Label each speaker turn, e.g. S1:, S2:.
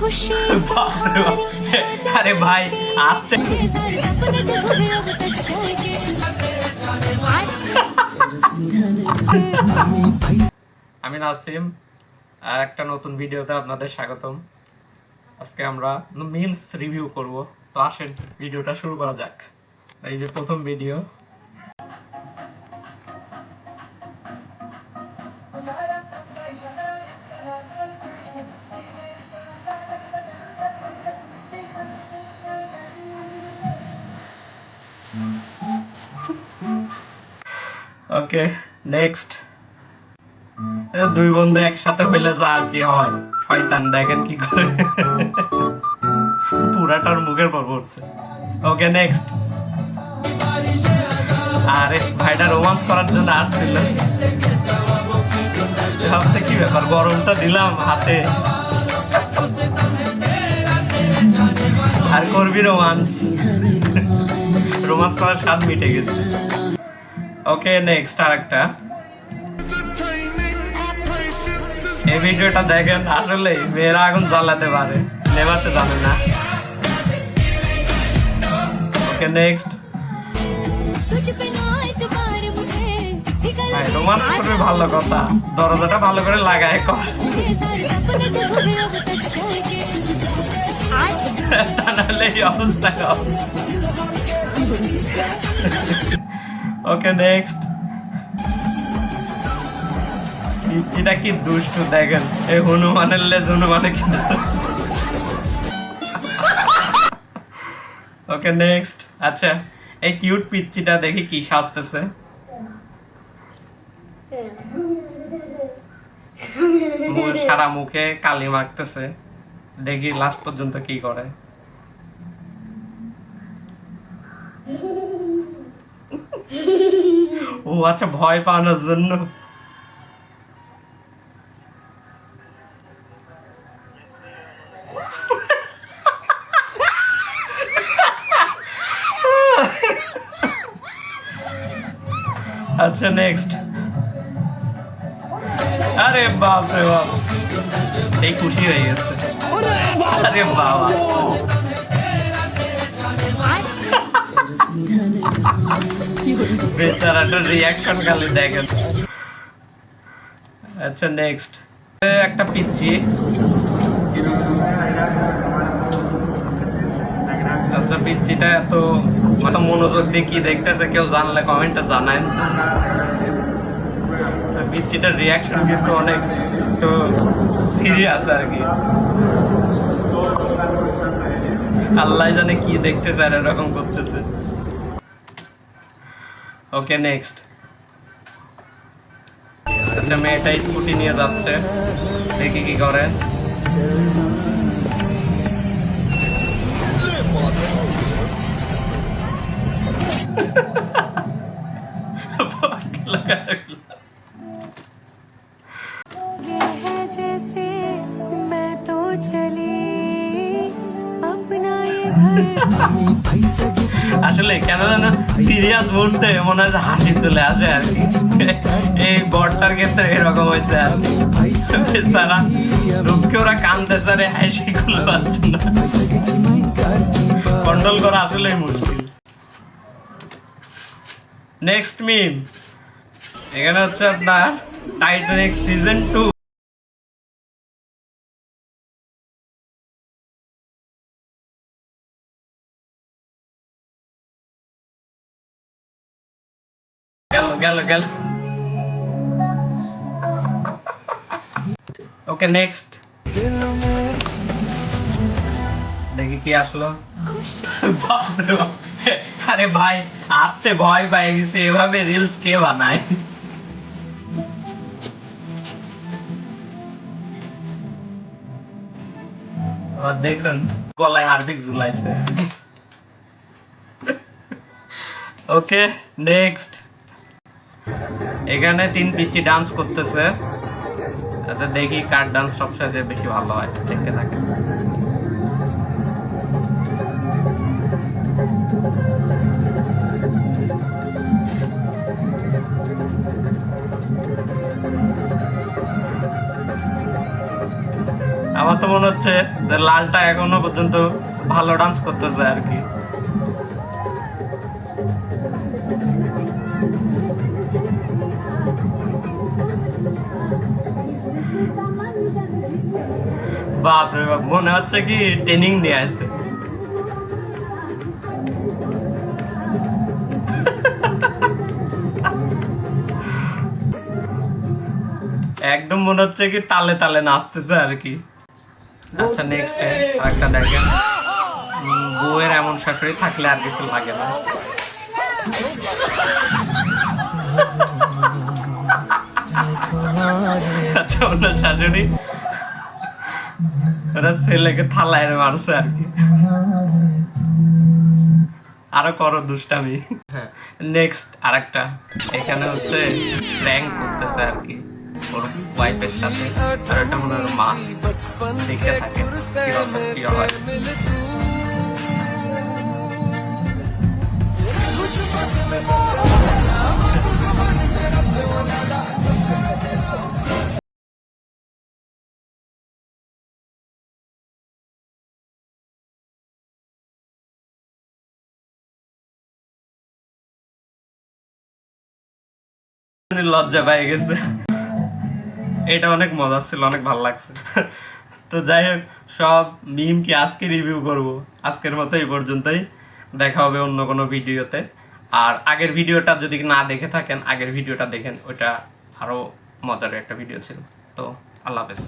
S1: খুশি
S2: আরে ভাই আসতে। আমি নাসিম আর একটা নতুন ভিডিওতে আপনাদের স্বাগতম। আজকে আমরা মিমস রিভিউ করব। তো আসেন ভিডিওটা শুরু করা যাক। এই যে প্রথম ভিডিও। ওকে নেক্সট দুই বন্ধু একসাথে হইলে যা আর কি হয়। শয়তান, দেখেন কি করে। পুরাটার মুখের পর পড়ছে। ওকে নেক্সট আরে, ভাইটা রোমান্স করার জন্য আসছিল। ভাবছে কি ব্যাপার? গরমটা দিলাম হাতে। আর করবি রোমান্স রোমান্স করার স্বাদ মিটে গেছে। ওকে নেক্সট আরেকটা। এই ভিডিওটা দেখেন আসলে মেয়েরা আগুন জ্বালাতে পারে, নেভাতে জানে না। ওকে নেক্সট রোমান্স করবে ভালো কথা, দরজাটা ভালো করে লাগায় কর। তা ওকে নেক্সট পিচ্চিটা কি দুষ্টু, দেখেন। এই হনুমানের লেজ, হনুমানে কি ওকে নেক্সট আচ্ছা এই কিউট পিচ্চিটা দেখি কি সাজতেছে। সারা মুখে কালি মাখতেছে। দেখি লাস্ট পর্যন্ত কি করে। ও আচ্ছা ভয় পাওয়ানোর জন্য। আচ্ছা নেক্সট আরে বাপ রে বাপ। এই খুশি হয়ে গেছে। আরে বাবা। বেচারাটার রিয়াকশন খালি দেখেন। আচ্ছা নেক্সট একটা পিচ্ছি। আচ্ছা পিচ্ছিটা এত এত মনোযোগ দিয়ে কি দেখতেছে কেউ জানলে কমেন্টে জানায় পিচ্ছিটার রিয়াকশন কিন্তু অনেক তো সিরিয়াস আর কি। আল্লাহ জানে কি দেখতেছে আর এরকম করতেছে। ওকে নেক্সট আচ্ছা মেয়েটা স্কুটি নিয়ে যাচ্ছে দেখি কি করে আসলে কেন যেন সিরিয়াস মুহূর্তে মনে হয় হাসি চলে আসে আর কি। এই বরটার ক্ষেত্রে এরকম হয়েছে আর কি। বেচারা দুঃখে ওরা কানতেছে রে, হাসি খুলে পাচ্ছে না। কন্ট্রোল করা আসলেই মুশকিল। নেক্সট মিম এখানে হচ্ছে আপনার টাইটানিক সিজন টু গেল গেল গেল। ওকে নেক্সট দেখি কি আসলো। আরে ভাই, আসতে ভয় পাই গেছে। এভাবে রিলস কে বানায়? দেখুন, গলায় হার্দিক ঝুলাইছে। ওকে নেক্সট এখানে তিন পিচি ডান্স করতেছে। আচ্ছা দেখি কার ডান্স সবচেয়ে বেশি ভালো হয়, দেখতে থাকে আমার তো মনে হচ্ছে যে লালটা এখনও পর্যন্ত ভালো ডান্স করতেছে আর কি। বাপরে বাপ, মনে হচ্ছে কি ট্রেনিং নিয়ে আসছে। একদম মনে হচ্ছে কি তালে তালে নাচতেছে আর কি। আচ্ছা নেক্সট আরেকটা দেখেন। বউয়ের এমন শাশুড়ি থাকলে আর কিছু লাগে না। আচ্ছা ওনার শাশুড়ি। ওরা ছেলেকে থালায় মারছে আর কি। আরও করো দুষ্টামি। হ্যাঁ নেক্সট আরেকটা। এখানে হচ্ছে প্র্যাঙ্ক করতেছে আর কি ওর ওয়াইফের সাথে। আর এটা মনে হয় মা দেখতে থাকে। কি হয়? লজ্জা পেয়ে গেছে। এটা অনেক মজা ছিল, অনেক ভালো লাগছে। তো যাই হোক, সব মিম কি আজকে রিভিউ করব? আজকের মতো এই পর্যন্তই। দেখা হবে অন্য কোনো ভিডিওতে। আর আগের ভিডিওটা যদি না দেখে থাকেন, আগের ভিডিওটা দেখেন, ওটা আরও মজার একটা ভিডিও ছিল। তো আল্লাহ হাফেজ।